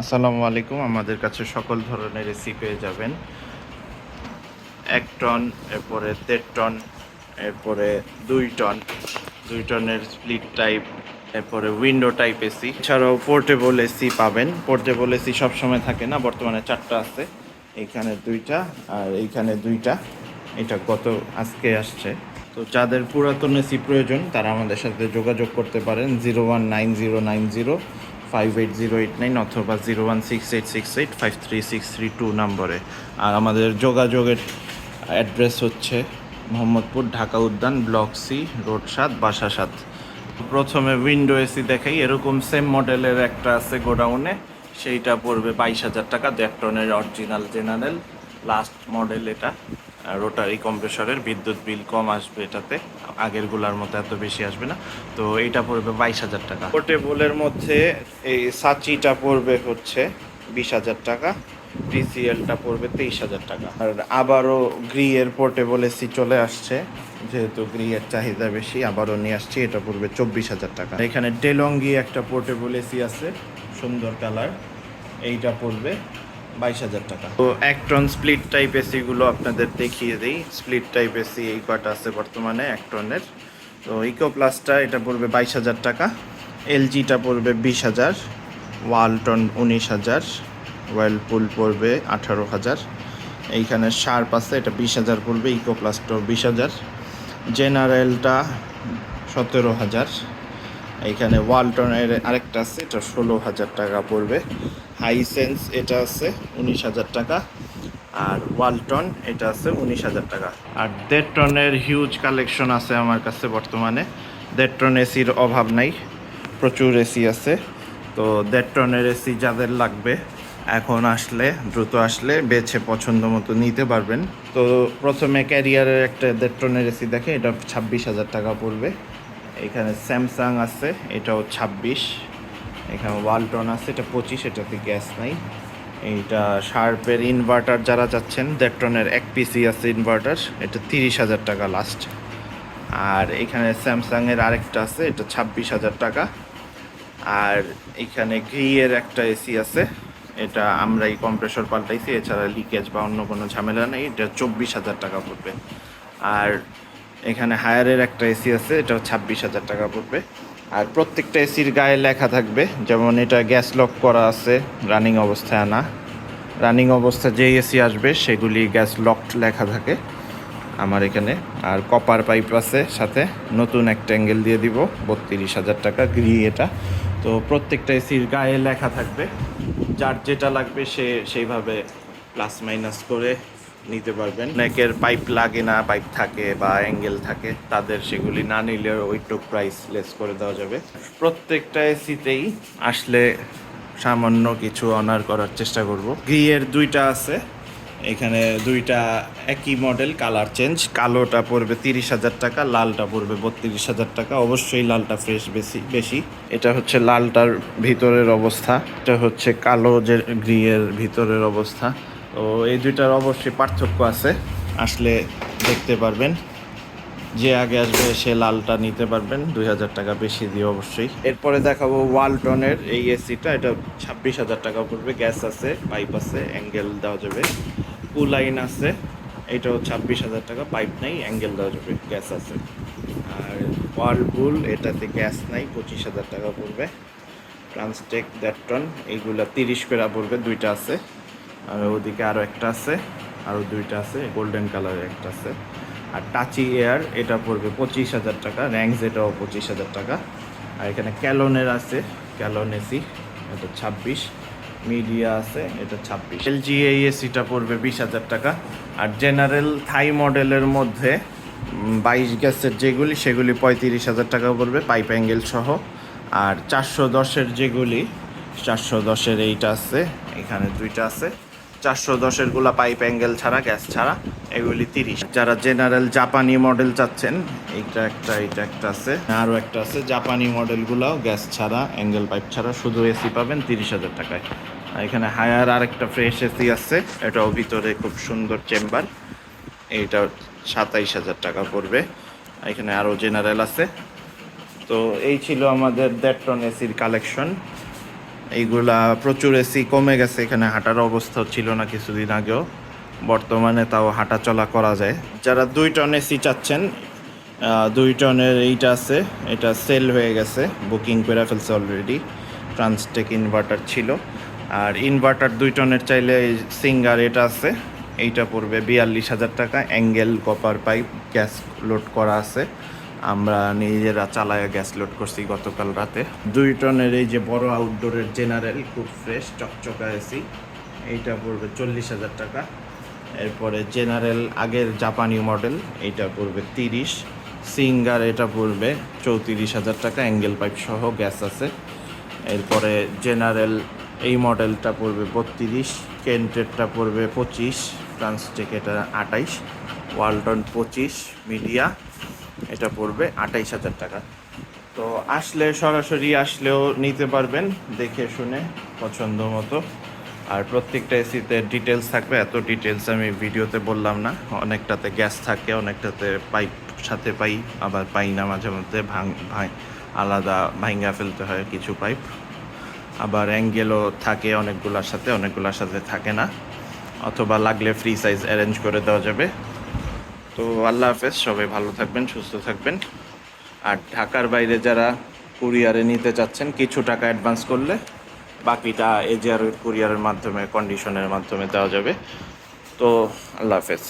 আসসালামু আলাইকুম। আমাদের কাছে সকল ধরনের এসি পেয়ে যাবেন। এক টন, এরপরে দেড় টন, এরপরে দুই টন। দুই টনের স্প্লিট টাইপ এরপরে উইন্ডো টাইপ এসি এছাড়াও পোর্টেবল এসি পাবেন। পোর্টেবল এসি সবসময় থাকে না, বর্তমানে চারটা আছে। এইখানে দুইটা আর এইখানে দুইটা। এটা গত, আজকে আসছে। তো যাদের পুরাতন এসি প্রয়োজন, তারা আমাদের সাথে যোগাযোগ করতে পারেন। Zero one nine zero nine zero five eight zero eight nine অথবা zero one six eight six eight five three six three two নম্বরে। আর আমাদের যোগাযোগের অ্যাড্রেস হচ্ছে মোহাম্মদপুর, ঢাকা উদ্যান, ব্লক সি রোড সাত, বাসা সাত। প্রথমে উইন্ডো এসি দেখাই, এরকম সেম মডেলের একটা আছে গোডাউনে সেইটা পড়বে বাইশ হাজার টাকা দেড় টনের অরিজিনাল জেনারেল লাস্ট মডেল এটা। রোটারি কম্প্রেসরের বিদ্যুৎ বিল কম আসবে এটাতে। আগেরগুলার মতো এত বেশি আসবে না। তো এইটা পড়বে বাইশ হাজার টাকা। পোর্টেবলের মধ্যে এই সাচিটা পড়বে হচ্ছে বিশ হাজার টাকা টিসিএলটা পড়বে তেইশ হাজার টাকা। আর আবারও গ্রিয়ের পোর্টেবল এসি চলে আসছে, যেহেতু গ্রিয়ের চাহিদা বেশি, আবারও নিয়ে আসছি, এটা পড়বে চব্বিশ হাজার টাকা। এখানে ডেলঙ্গি একটা পোর্টেবল এসি আছে, সুন্দর কালার এইটা পড়বে বাইশ হাজার টাকা। তো এক টন স্প্লিট টাইপ এসিগুলো আপনাদের দেখিয়ে দিই। স্প্লিট টাইপ এসি এই কটা আছে বর্তমানে এক টনের। তো ইকো প্লাসটা এটা পড়বে বাইশ হাজার টাকা। এলজিটা পড়বে বিশ হাজার। ওয়ালটন উনিশ হাজার। ওয়েলপুল পড়বে আঠারো হাজার। এইখানে শার্প আছে, এটা বিশ হাজার পড়বে। ইকো প্লাসটাও বিশ হাজার। জেনারেলটা সতেরো হাজার। এইখানে ওয়ালটনের আরেকটা আছে, এটা ষোলো হাজার টাকা পড়বে। হাইসেন্স এটা আছে উনিশ হাজার টাকা, আর ওয়ালটন এটা আছে উনিশ হাজার টাকা। আর দেড় টনের হিউজ কালেকশন আছে আমার কাছে বর্তমানে। দেড় টন এসির অভাব নাই, প্রচুর এসি আছে। তো দেড় টনের এসি যাদের লাগবে, এখন আসলে, দ্রুত আসলে বেছে পছন্দ মতো নিতে পারবেন। তো প্রথমে ক্যারিয়ারের একটা দেড় টনের এসি দেখে, এটা ছাব্বিশ হাজার টাকা পড়বে। এখানে স্যামসাং আছে, এটাও ছাব্বিশ। এখানে ওয়ালটন আছে, এটা পঁচিশ, এটাতে গ্যাস নাই। এইটা শার্পের ইনভার্টার যারা যাচ্ছেন দেড় টনের এক পিসি আছে ইনভার্টার এটা তিরিশ হাজার টাকা লাস্ট আর এখানে স্যামসাংয়ের আরেকটা আছে, এটা ছাব্বিশ হাজার টাকা। আর এখানে গ্রিয়ের একটা এসি আছে, এটা আমরা এই কম্প্রেসর পাল্টাইছি, এছাড়া লিকেজ বা অন্য কোনো ঝামেলা নেই, এটা চব্বিশ হাজার টাকা পড়বে। আর এখানে হায়ারের একটা এসি আছে এটা ছাব্বিশ হাজার টাকা পড়বে। আর প্রত্যেকটা এসির গায়ে লেখা থাকবে, যেমন এটা গ্যাস লক করা আছে রানিং অবস্থায় আনা। রানিং অবস্থায় যে এসি আসবে, সেগুলি গ্যাস লকড লেখা থাকে আমার এখানে। আর কপার পাইপ আছে, সাথে নতুন একটা অ্যাঙ্গেল দিয়ে দিব, বত্রিশ হাজার টাকা গ্রি এটা। তো প্রত্যেকটা এসির গায়ে লেখা থাকবে, যার যেটা লাগবে সে, সেইভাবে প্লাস মাইনাস করে নিতে পারবেন। অনেকের পাইপ লাগে না, পাইপ থাকে বা অ্যাঙ্গেল থাকে, তাদের সেগুলি না নিলে ওইটুক প্রাইস লেস করে দেওয়া যাবে। প্রত্যেকটা এসিতেই আসলে সামান্য কিছু অনার করার চেষ্টা করব। গ্রিয়ের দুইটা আছে, এখানে দুইটা একই মডেল কালার চেঞ্জ কালোটা পড়বে তিরিশ হাজার টাকা, লালটা পড়বে বত্রিশ হাজার টাকা। অবশ্যই লালটা ফ্রেশ বেশি বেশি। এটা হচ্ছে লালটার ভিতরের অবস্থা, এটা হচ্ছে কালো যে গ্রিয়ের ভিতরের অবস্থা। তো এই দুইটার অবশ্যই পার্থক্য আছে। আসলে দেখতে পারবেন, যে আগে আসবে সে লালটা নিতে পারবেন, দুই হাজার টাকা বেশি দিয়ে অবশ্যই। এরপরে দেখাবো ওয়ালটনের এই এসিটা, এটা ছাব্বিশ হাজার টাকা পড়বে, গ্যাস আছে, পাইপ আছে, অ্যাঙ্গেল দেওয়া যাবে। কুলাইন আছে, এটাও ছাব্বিশ হাজার টাকা, পাইপ নাই, অ্যাঙ্গেল দেওয়া যাবে, গ্যাস আছে। আর ওয়ালপুল, এটাতে গ্যাস নাই, পঁচিশ হাজার টাকা পড়বে। ট্রান্সটেক দেড় টন এইগুলা তিরিশ পেরা পড়বে, দুইটা আছে। আর ওদিকে আরও একটা আছে আরও দুইটা আছে গোল্ডেন কালারের একটা আছে। আর টাচি এয়ার এটা পড়বে পঁচিশ হাজার টাকা র্যাঙ্কস এটাও পঁচিশ হাজার টাকা। আর এখানে ক্যালনের আছে, ক্যালন এসি এটা ছাব্বিশ। মিডিয়া আছে, এটা ছাব্বিশ। এলজি এই এসিটা পড়বে বিশ হাজার টাকা। আর জেনারেল থাই মডেলের মধ্যে বাইশ গ্যাসের যেগুলি, সেগুলি পঁয়ত্রিশ হাজার টাকা পড়বে পাইপ অ্যাঙ্গেল সহ। আর চারশো দশের যেগুলি, চারশো দশের এইটা আছে, এখানে দুইটা আছে। চারশো দশেরগুলা পাইপ অ্যাঙ্গেল ছাড়া গ্যাস ছাড়া, এগুলি তিরিশ। যারা জেনারেল জাপানি মডেল চাচ্ছেন, এইটা একটা এইটা একটা আছে। আরও একটা আছে জাপানি মডেলগুলাও গ্যাস ছাড়া অ্যাঙ্গেল পাইপ ছাড়া, শুধু এসি পাবেন তিরিশ হাজার টাকায়। এখানে হায়ার আরেকটা ফ্রেশ এসি আছে, এটাও ভিতরে খুব সুন্দর চেম্বার এইটা সাতাইশ হাজার টাকা পড়বে। এখানে আরও জেনারেল আছে। তো এই ছিল আমাদের দেড় টন এসির কালেকশন এইগুলা প্রচুর এসি কমে গেছে, এখানে হাঁটার অবস্থা ছিল না কিছুদিন আগেও। বর্তমানে তাও হাঁটা চলা করা যায়। যারা দুই টন এসি চাচ্ছেন দুই টনের এইটা আছে, এটা সেল হয়ে গেছে বুকিং করে ফেলছে অলরেডি ট্রান্সটেক ইনভার্টার ছিল। আর ইনভার্টার দুই টনের চাইলে সিঙ্গার এটা আছে, এইটা পড়বে বিয়াল্লিশ হাজার টাকা। Angle copper pipe gas load করা আছে। আমরা নিজেরা চালায় গ্যাস লোড করছি গতকাল রাতে। দুই টনের এই যে বড় আউটডোরের জেনারেল খুব ফ্রেশ চকচকা এসি এইটা পড়বে চল্লিশ হাজার টাকা। এরপরে জেনারেল আগের জাপানি মডেল এইটা পড়বে তিরিশ। সিঙ্গার এটা পড়বে চৌত্রিশ হাজার টাকা অ্যাঙ্গেল পাইপ সহ গ্যাস আছে। এরপরে জেনারেল এই মডেলটা পড়বে বত্রিশ কেন্টেরটা পড়বে পঁচিশ ট্রান্সটেক এটা আটাইশ ওয়ালটন পঁচিশ মিডিয়া এটা পড়বে আটাইশ হাজার টাকা। তো আসলে, সরাসরি আসলেও নিতে পারবেন, দেখে শুনে, পছন্দ মতো। আর প্রত্যেকটা এসিতে ডিটেলস থাকবে, এত ডিটেলস আমি ভিডিওতে বললাম না। অনেকটাতে গ্যাস থাকে, অনেকটাতে পাইপ সাথে পাই, আবার পাই না মাঝে মধ্যে, ভাঙ আলাদা ভাঙ্গা ফেলতে হয় কিছু পাইপ আবার অ্যাঙ্গেলও থাকে অনেকগুলোর সাথে অনেকগুলোর সাথে থাকে না। অথবা লাগলে ফ্রি সাইজ অ্যারেঞ্জ করে দেওয়া যাবে। তো আল্লাহ হাফেজ, সবাই ভালো থাকবেন, সুস্থ থাকবেন। আর ঢাকার বাইরে যারা কুরিয়ারে নিতে চাচ্ছেন, কিছু টাকা অ্যাডভান্স করলে বাকিটা এজিআর কুরিয়ারের মাধ্যমে কন্ডিশনের মাধ্যমে দেওয়া যাবে। তো আল্লাহ হাফেজ।